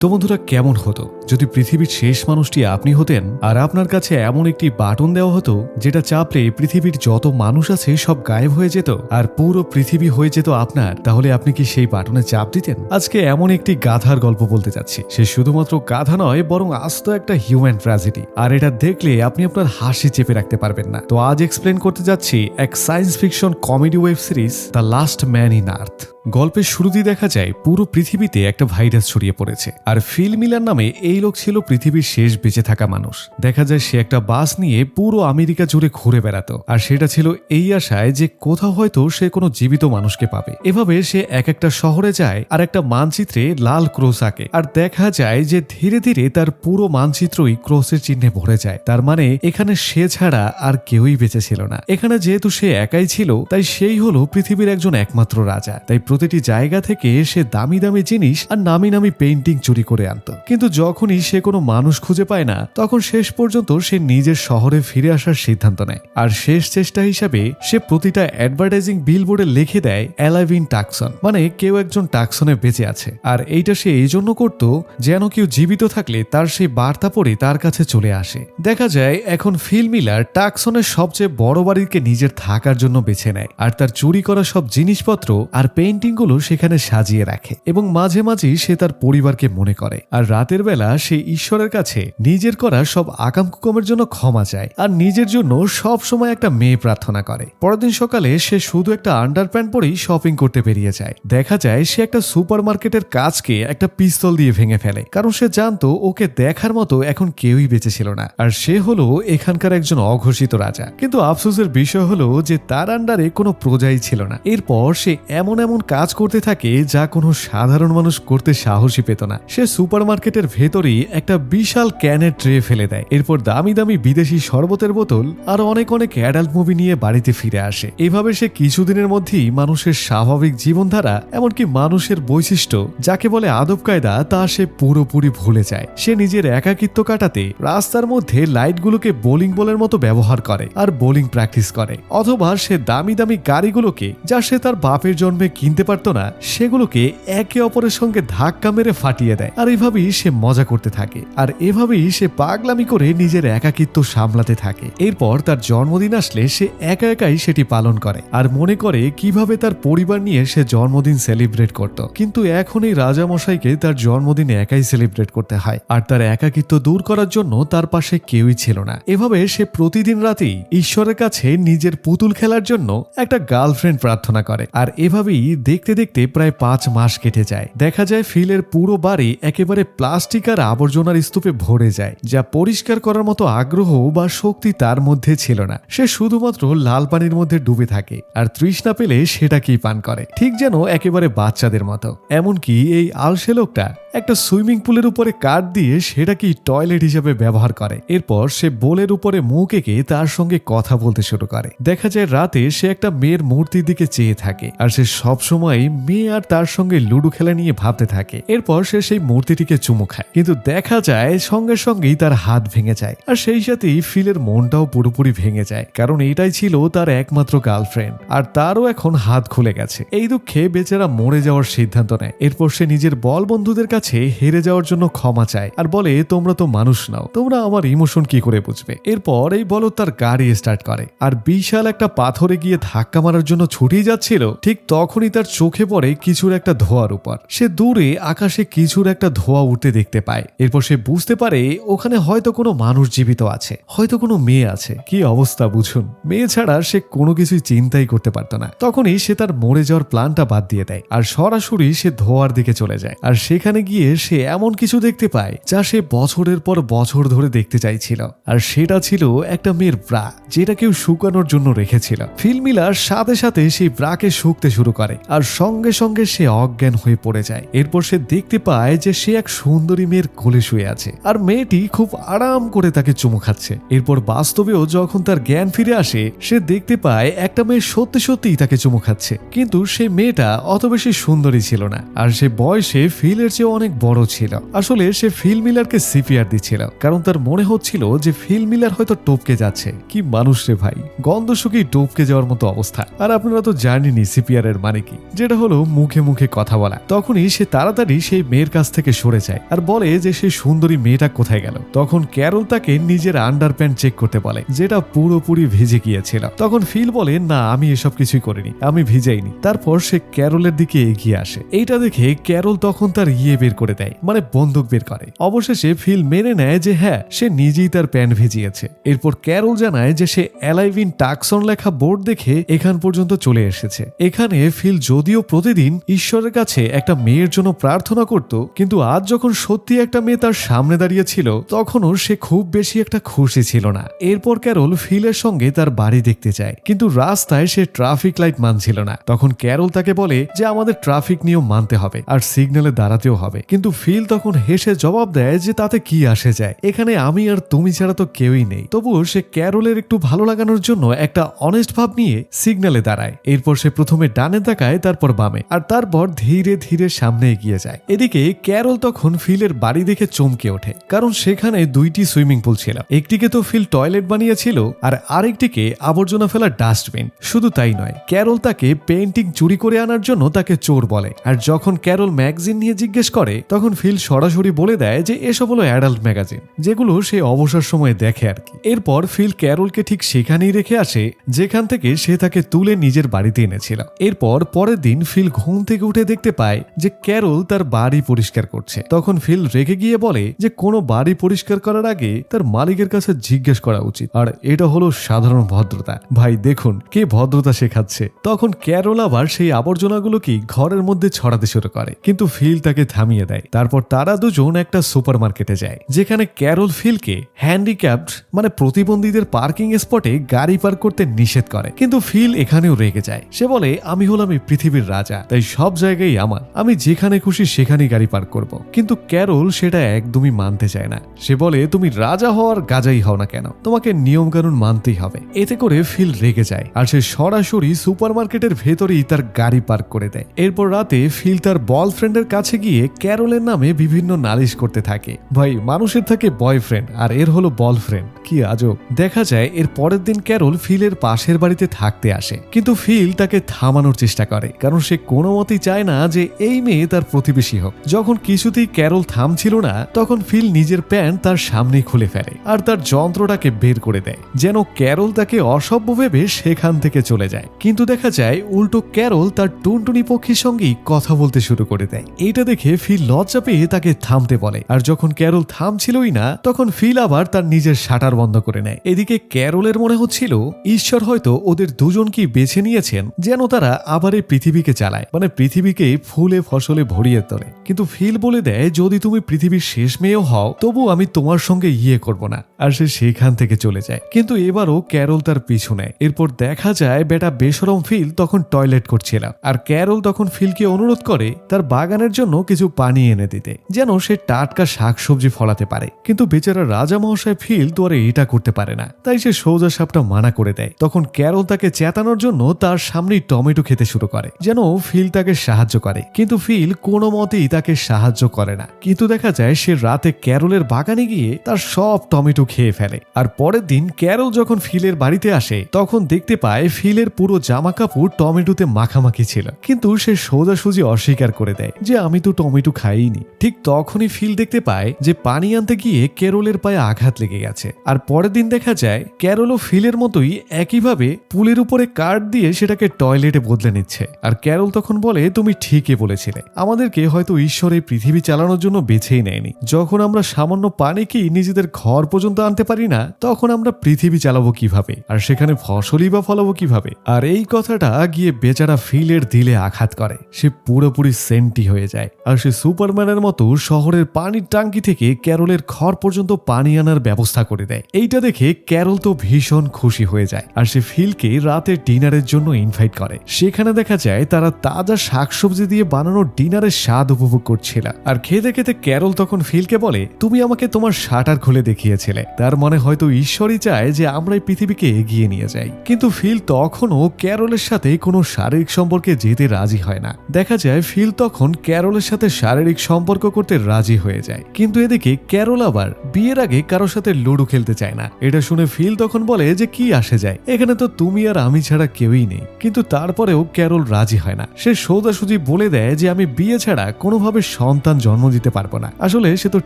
তো বন্ধুরা, কেমন হতো? যদি পৃথিবীর শেষ মানুষটি আপনি হতেন আর আপনার কাছে এমন একটি বাটন দেওয়া হতো যেটা চাপলে পৃথিবীর যত মানুষ আছে সব গায়েব হয়ে যেত আর পুরো পৃথিবী হয়ে যেত আপনার, তাহলে আপনি কি সেই বাটনে চাপ দিতেন? আজকে এমন একটি গাধার গল্প বলতে যাচ্ছি। সে শুধুমাত্র গাধা নয়, বরং আস্ত একটা হিউম্যান ট্র্যাজেডি আর এটা দেখলে আপনি আপনার হাসি চেপে রাখতে পারবেন না। তো আজ এক্সপ্লেন করতে যাচ্ছি এক science fiction comedy web series the last man in earth গল্পের শুরুতেই দেখা যায় পুরো পৃথিবীতে একটা ভাইরাস ছড়িয়ে পড়েছে। আর ফিল মিলার নামে এই লোক ছিল পৃথিবীর শেষ বেঁচে থাকা মানুষ। দেখা যায় সে একটা বাস নিয়ে পুরো আমেরিকা জুড়ে ঘুরে বেড়াতো। আর সেটা ছিল এই আশায় যে কোথাও হয়তো সে কোনো জীবিত মানুষকে পাবে। এভাবে সে এক একটা শহরে যায় আর একটা মানচিত্রে লাল ক্রোস আঁকে। আর দেখা যায় যে ধীরে ধীরে তার পুরো মানচিত্রই ক্রোসের চিহ্নে ভরে যায়। তার মানে এখানে সে ছাড়া আর কেউই বেঁচে ছিল না। এখানে যেহেতু সে একাই ছিল, তাই সেই হলো পৃথিবীর একজন একমাত্র রাজা। তাই প্রতিটি জায়গা থেকে সে দামি দামি জিনিস আর নামি নামি পেন্টিং চুরি করে আনতো। কিন্তু যখনই সে কোনো মানুষ খুঁজে পায় না, তখন শেষ পর্যন্ত সে নিজের শহরে ফিরে আসার সিদ্ধান্ত নেয়। আর শেষ চেষ্টা হিসাবে সে প্রতিটা অ্যাডভার্টাইজিং বিলবোর্ডে লিখে দেয়, অ্যালাইভিন টাকসন। মানে কেউ একজন টাকসনে বেঁচে আছে। আর এইটা সে এই জন্য করত যেন কেউ জীবিত থাকলে তার সেই বার্তা পড়ে তার কাছে চলে আসে। দেখা যায়, এখন ফিল মিলার টাকসনের সবচেয়ে বড় বাড়িকে নিজের থাকার জন্য বেছে নেয়। আর তার চুরি করা সব জিনিসপত্র আর পেন্টিংগুলো সেখানে সাজিয়ে রাখে এবং মাঝে মাঝেই সে তার পরিবারকে মনে করে। আর রাতের বেলা সে ঈশ্বরের কাছে নিজের করা সব আকামকুকমের জন্য ক্ষমা চায় আর নিজের জন্য সব সময় একটা মেয়ে প্রার্থনা করে। পরদিন সকালে সে শুধু একটা আন্ডার প্যান্ট পরেই শপিং করতে বেরিয়ে যায়। দেখা যায় সে একটা সুপার মার্কেটের কাজকে একটা পিস্তল দিয়ে ভেঙে ফেলে। কারণ সে জানতো ওকে দেখার মতো এখন কেউই বেঁচে ছিল না। আর সে হলো এখানকার একজন অঘোষিত রাজা। কিন্তু আফসোসের বিষয় হলো যে তার আন্ডারে কোনো প্রজাই ছিল না। এরপর সে এমন এমন কাজ করতে থাকে যা কোনো সাধারণ মানুষ করতে সাহসী পেত না। সে সুপার মার্কেটের ভেতরেই একটা বিশাল ক্যানের ট্রে ফেলে দেয়। এরপর দামি দামি বিদেশি শরবতের বোতল আর অনেক অনেক অ্যাডাল্ট মুভি নিয়ে বাড়িতে ফিরে আসে। এভাবে সে কিছুদিনের মধ্যেই মানুষের স্বাভাবিক জীবনধারা, এমনকি মানুষের বৈশিষ্ট্য, যাকে বলে আদব কায়দা, তা সে পুরোপুরি ভুলে যায়। সে নিজের একাকিত্ব কাটাতে রাস্তার মধ্যে লাইটগুলোকে বোলিং বলের মতো ব্যবহার করে আর বোলিং প্র্যাকটিস করে। অথবা সে দামি দামি গাড়িগুলোকে যা সে তার বাপের জন্মে কিনতে পারত না, সেগুলোকে একে অপরের সঙ্গে ধাক্কা মেরে ফাটিয়ে দেয়। আর এভাবেই সে মজা করতে থাকে। আর এভাবেই সে পাগলামি করে নিজের একাকিত্ব সামলাতে থাকে। এরপর তার জন্মদিন আসলে সে একা একাই সেটি পালন করে। আর মনে করে কীভাবে তার পরিবার নিয়ে সে জন্মদিন সেলিব্রেট করত। কিন্তু এখন এই রাজামশাইকে তার জন্মদিন একাই সেলিব্রেট করতে হয়। আর তার একাকিত্ব দূর করার জন্য তার পাশে কেউই ছিল না। এভাবে সে প্রতিদিন রাতেই ঈশ্বরের কাছে নিজের পুতুল খেলার জন্য একটা গার্লফ্রেন্ড প্রার্থনা করে। আর এভাবেই দেখতে দেখতে প্রায় পাঁচ মাস কেটে যায়। দেখা যায় ফিলের পুরো বাড়ি একেবারে প্লাস্টিক আর আবর্জনার স্তূপে ভরে যায়, যা পরিষ্কার করার মতো আগ্রহ বা শক্তি তার মধ্যে ছিল না। সে শুধুমাত্র লাল পানির মধ্যে ডুবে থাকে, আর তৃষ্ণা পেলে সেটাকেই পান করে, ঠিক যেন একেবারে বাচ্চাদের মতো। এমনকি এই আলসে লোকটা একটা সুইমিং পুলের উপরে কাঠ দিয়ে সেটাকেই টয়লেট হিসেবে ব্যবহার করে। এরপর সে বোলের উপরে মুখ এঁকে তার সঙ্গে কথা বলতে শুরু করে। দেখা যায় রাতে সে একটা মেয়ের মূর্তির দিকে চেয়ে থাকে, আর সে সবসময় মেয়ে আর তার সঙ্গে লুডো খেলা নিয়ে ভাবতে থাকে। এরপর সে সেই মূর্তিটিকে চুমু খায়। কিন্তু দেখা যায় সঙ্গে সঙ্গেই তার হাত ভেঙে যায়। আর সেই সাথেই ফিলের মনটাও পুরোপুরি ভেঙে যায়। কারণ এটাই ছিল তার একমাত্র গার্লফ্রেন্ড। আর তারও এখন হাত খুলে গেছে। এই দুঃখে বেচারা মরে যাওয়ার সিদ্ধান্ত নেয়। এরপর সে নিজের বল বন্ধুদের কাছে হেরে যাওয়ার জন্য ক্ষমা চায়। আর বলে, তোমরা তো মানুষ নাও। তোমরা আমার ইমোশন কি করে বুঝবে? এরপর এই বল তার গাড়ি স্টার্ট করে। আর বিশাল একটা পাথরে গিয়ে ধাক্কা মারার জন্য ছুটেই যাচ্ছিল, ঠিক তখনই তার চোখে পড়ে কিছুর একটা ধোয়ার উপর। সে দূরে আকাশে কিছুর একটা ধোয়া উঠতে দেখতে পায়। এরপর সে বুঝতে পারে ওখানে হয়তো কোনো মানুষ জীবিত আছে, হয়তো কোনো মেয়ে আছে। কি অবস্থা বুঝুন? মেয়ে ছাড়া সে কোনো কিছুই চিন্তাই করতে পারতো না। তখনই সে তার মরে যাওয়ার প্ল্যানটা বাদ দিয়ে দেয় আর সরাসরি সে ধোয়ার দিকে চলে যায়। আর সেখানে গিয়ে সে এমন কিছু দেখতে পায় যা সে বছরের পর বছর ধরে দেখতে চাইছিল। আর সেটা ছিল একটা মেয়ের ব্রা, যেটা কেউ শুকানোর জন্য রেখেছিল। ফিল্মিলার সাথে সাথে সেই ব্রাকে শুকতে শুরু করে। আর সঙ্গে সঙ্গে সে অজ্ঞান হয়ে পড়ে যায়। এরপর সে দেখতে পায় যে সে এক সুন্দরী মেয়ের কোলে শুয়ে আছে। আর মেয়েটি খুব আরাম করে তাকে চুমু খাচ্ছে। এরপর বাস্তবেও যখন তার জ্ঞান ফিরে আসে, সে দেখতে পায় একটা মেয়ে সত্যি সত্যিই তাকে চুমু খাচ্ছে। কিন্তু সে মেয়েটা অত বেশি সুন্দরী ছিল না। আর সে বয়সে ফিলের চেয়ে অনেক বড় ছিল। আসলে সে ফিল মিলারকে সিপিআর দিচ্ছিল। কারণ তার মনে হচ্ছিল যে ফিল মিলার হয়তো টপকে যাচ্ছে। কি মানুষ রে ভাই। গন্ধ শুকিয়ে টপকে যাওয়ার মতো অবস্থা। আর আপনারা তো জানেনই সিপিআর এর মানে কি। যেটা হলো মুখে মুখে কথা বলা। তখনই সে তাড়াতাড়ি সেই মেয়ের কাছ থেকে সরে যায় আর বলে যে সেই সুন্দরী মেয়েটা কোথায় গেল। তখন ক্যারল তাকে নিজের আন্ডার প্যান্ট চেক করতে বলে, যেটা পুরোপুরি ভিজে গিয়েছিল। তখন ফিল বলে, না, আমি এসব কিছুই করিনি, আমি ভিজাইনি। তারপর সে ক্যারলের দিকে এগিয়ে আসে। এইটা দেখে ক্যারল তখন তার ইয়ে বের করে দেয় মানে বন্দুক বের করে। অবশেষে ফিল মেনে নেয় যে হ্যাঁ সে নিজেই তার প্যান্ট ভিজিয়েছে। এরপর ক্যারল জানায় যে সে অ্যালাইভিন টাকসন লেখা বোর্ড দেখে এখান পর্যন্ত চলে এসেছে। এখানে ফিল যদিও প্রতিদিন ঈশ্বরের কাছে একটা মেয়ের জন্য প্রার্থনা করত, কিন্তু আজ যখন সত্যি একটা মেয়ে তার সামনে দাঁড়িয়ে ছিল, তখনও সে খুব বেশি একটা খুশি ছিল না। এরপর ক্যারল ফিলের সঙ্গে তার বাড়ি দেখতে চায় কিন্তু রাস্তায় সে ট্রাফিক লাইট মানছিল না। তখন ক্যারল তাকে বলে যে আমাদের ট্রাফিক নিয়ম মানতে হবে, আর সিগন্যালে দাঁড়াতেও হবে। কিন্তু ফিল তখন হেসে জবাব দেয় যে তাতে কি আসে যায়। এখানে আমি আর তুমি ছাড়া তো কেউই নেই। তবুও সে ক্যারলের একটু ভালো লাগানোর জন্য একটা অনেস্ট ভাব নিয়ে সিগন্যালে দাঁড়ায়। এরপর সে প্রথমে ডানে তাকায় তারপর বামে, আর তারপর ধীরে ধীরে সামনে এগিয়ে যায়। এদিকে ক্যারল তখন ফিলের বাড়ি দেখে চমকে ওঠে, কারণ সেখানে দুইটি সুইমিং পুল ছিল। একটিকে তো ফিল টয়লেট বানিয়েছিল, আর আরেকটিকে আবর্জনা ফেলার ডাস্টবিন। শুধু তাই নয়, ক্যারল তাকে পেন্টিং চুরি করে আনার জন্য তাকে চোর বলে। আর যখন ক্যারল ম্যাগাজিন নিয়ে জিজ্ঞেস করে, তখন ফিল সরাসরি বলে দেয় যে, এসব হলো অ্যাডাল্ট ম্যাগাজিন, যেগুলো সে অবসর সময়ে দেখে আর কি। এরপর ফিল ক্যারলকে ঠিক সেখানেই রেখে আসে, যেখান থেকে সে তাকে তুলে নিজের বাড়িতে এনেছিল। এরপর পরের দিন ফিল ঘুম থেকে উঠে দেখতে পায় যে ক্যারল তার বাড়ি পরিষ্কার করছে। তখন ফিল রেগে গিয়ে বলে যে কোনো বাড়ি পরিষ্কার করার আগে তার মালিকের কাছে জিজ্ঞেস করা উচিত। আর এটা হলো সাধারণ ভদ্রতা। ভাই, দেখুন, কে ভদ্রতা শেখাচ্ছে? তখন ক্যারল আবার সেই আবর্জনাগুলোকে ঘরের মধ্যে ছড়াতে শুরু করে। কিন্তু ফিল তাকে থামিয়ে দেয়। তারপর তারা দুজন একটা সুপার মার্কেটে যায়, যেখানে ক্যারল ফিলকে হ্যান্ডিক্যাপড মানে প্রতিবন্ধীদের পার্কিং স্পটে গাড়ি পার্ক করতে নিষেধ করে। কিন্তু ফিল এখানেও রেগে যায়। সে বলে, আমি হলাম এই পৃথিবীর রাজা, তাই সব জায়গায় আমার। আমি যেখানে খুশি সেখানেই গাড়ি পার্ক করব। কিন্তু ক্যারল সেটা একদমই মানতে চায় না। সে বলে, তুমি রাজা হওয়ার গাজাই হও না কেন? তোমাকে নিয়ম কানুন মানতেই হবে। এতে করে ফিল রেগে যায়। আর সে সরাসরি সুপার মার্কেটের ভেতরেই তার গাড়ি পার্ক করে দেয়। এরপর রাতে ফিল তার বয়ফ্রেন্ডের কাছে গিয়ে ক্যারলের নামে বিভিন্ন নালিশ করতে থাকে। ভাই, মানুষের থাকে বয়ফ্রেন্ড, আর এর হলো বলফ্রেন্ড। কি আজব। দেখা যায়, এর পরের দিন ক্যারল ফিলের পাশের বাড়িতে থাকতে আসে। কিন্তু ফিল তাকে থামানোর চেষ্টা করে। কারণ সে কোনো মতেই চায় না যে এই মেয়ে তার প্রতিবেশী হোক। যখন কিছুতেই ক্যারল থামছিল না, তখন ফিল নিজের প্যান্ট তার সামনেই খুলে ফেলে আর তার যন্ত্রটাকে বের করে দেয়। যেন ক্যারল তাকে অসভ্য ভেবে সেখান থেকে চলে যায়। কিন্তু দেখা যায়, উল্টো ক্যারল তার টুনটুনি পক্ষীর সঙ্গেই কথা বলতে শুরু করে দেয়। এটা দেখে ফিল লজ্জা পেয়ে তাকে থামতে বলে। আর যখন ক্যারল থামছিলই না, তখন ফিল আবার তার নিজের শাটার বন্ধ করে নেয়। এদিকে ক্যারলের মনে হচ্ছিল, ঈশ্বর হয়তো ওদের দুজনকেই বেছে নিয়েছেন, যেন তারা আবার এই পৃথিবীকে চালায়। মানে পৃথিবীকে ফুলে, ফসলে ভরিয়ে তোলে। কিন্তু ফিল বলে দেয়, যদি তুমি পৃথিবীর শেষ মেয়েও হও তবু আমি তোমার সঙ্গে ইয়ে করব না। আর সে সেখান থেকে চলে যায়। কিন্তু এবারও ক্যারল তার পিছু নেয়। এরপর দেখা যায়, বেটা, বেসরম ফিল তখন টয়লেট করছিল আর ক্যারল তখন ফিলকে অনুরোধ করে তার বাগানের জন্য কিছু পানি এনে দিতে, যেন সে টাটকা শাকসবজি ফলাতে পারে। কিন্তু বেচারা রাজা মহাশয় ফিল তো আর এটা করতে পারে না। তাই সে সৌজা সাপটা মানা করে দেয়। তখন ক্যারল তাকে চেতানোর জন্য তার সামনেই টমেটো খেতে শুরু করে। যেন ফিল তাকে সাহায্য করে। কিন্তু ফিল কোনো মতেই তাকে সাহায্য করে না। কিন্তু দেখা যায় সে রাতে ক্যারলের বাগানে গিয়ে তার সব টমেটো খেয়ে ফেলে। আর পরের দিন ক্যারল যখন ফিলের বাড়িতে আসে, তখন দেখতে পায় ফিলের পুরো জামা কাপড় টমেটোতে মাখামাখি ছিল। কিন্তু সে সোজাসুজি অস্বীকার করে দেয় যে, আমি তো টমেটো খাইনি। ঠিক তখনই ফিল দেখতে পায় যে, পানি আনতে গিয়ে ক্যারলের পায়ে আঘাত লেগে গেছে। আর পরের দিন দেখা যায়, ক্যারলও ফিলের মতোই একইভাবে পুলের উপরে কার্ড দিয়ে সেটাকে টয়লেটে বদলে নিচ্ছে। আর ক্যারল তখন বলে, তুমি ঠিকই বলেছিলে। আমাদেরকে হয়তো ঈশ্বর এই পৃথিবী চালানোর জন্য বেছেই নেয়নি। যখন আমরা সামান্য পানিকেই নিজেদের ঘর পর্যন্ত আনতে পারি না, তখন আমরা পৃথিবী চালাবো কীভাবে? আর সেখানে ফসলই বা ফলাবো কীভাবে? আর এই কথাটা গিয়ে বেচারা ফিলের দিলে আঘাত করে। সে পুরোপুরি সেন্টি হয়ে যায়। আর সে সুপারম্যানের মতো শহরের পানির টাঙ্কি থেকে ক্যারলের ঘর পর্যন্ত পানি আনার ব্যবস্থা করে দেয়। এইটা দেখে ক্যারল তো ভীষণ খুশি হয়ে যায়। আর সে ফিলকে রাতে ডিনারের জন্য ইনভাইট করে। সেখানে দেখা যায়, তারা তাজা শাকসবজি দিয়ে বানানো ডিনারের স্বাদ উপভোগ করছিল। আর খেতে খেতে ক্যারল তখন ফিলকে বলে, তুমি আমাকে তোমার শাটার খুলে দেখিয়েছিলে। তার মনে হয়তো ঈশ্বরই চায় যে আমরা এই পৃথিবীকে এগিয়ে নিয়ে যাই। কিন্তু ফিল তখনও ক্যারলের সাথে কোনো শারীরিক সম্পর্কে যেতে রাজি হয় না। দেখা যায়, ফিল তখন ক্যারলের সাথে শারীরিক সম্পর্ক করতে রাজি হয়ে যায়। কিন্তু এদিকে ক্যারল আবার বিয়ের আগে কারোর সাথে লুডো খেলতে চায় না। এটা শুনে ফিল তখন বলে, যে কি আসে যায়? এখানে তো তুমি আর আমি ছাড়া কেউই নেই। কিন্তু তারপরেও ক্যারল রাজি হয় না। সে সৌদাসুজি বলে দেয় যে, আমি বিয়ে ছাড়া কোনোভাবে সন্তান জন্ম দিতে পারব না। আসলে সে তো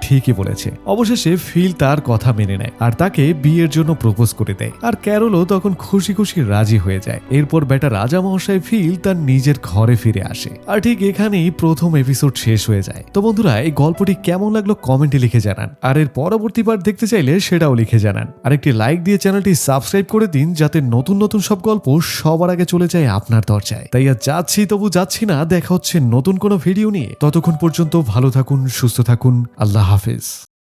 ঠিকই বলেছে। অবশেষে ফিল তার কথা মেনে নেয় আর তাকে বিয়ের জন্য প্রপোজ করে দেয়। আর ক্যারলও তখন খুশি খুশি রাজি হয়ে যায়। এরপর বেটা রাজা মহাশয় ফিল তার নিজের ঘরে ফিরে আসে। আর ঠিক এখানেই প্রথম এপিসোড শেষ হয়ে যায়। তো বন্ধুরা, এই গল্পটি কেমন লাগল কমেন্টে লিখে জানান। আর এর পরবর্তী বার দেখতে চাইলে সেটাও লিখে জানান। আর একটি লাইক দিয়ে চ্যানেলটি সাবস্ক্রাইব করে দিন যাতে নতুন নতুন সব গল্প সবার আগে চলে যায় আপনার দরজায়। তাই আর যাচ্ছি তবু যাচ্ছি না, দেখা হচ্ছে নতুন কোনো ভিডিও নিয়ে। ততক্ষণ পর্যন্ত ভালো থাকুন, সুস্থ থাকুন, আল্লাহ হাফেজ।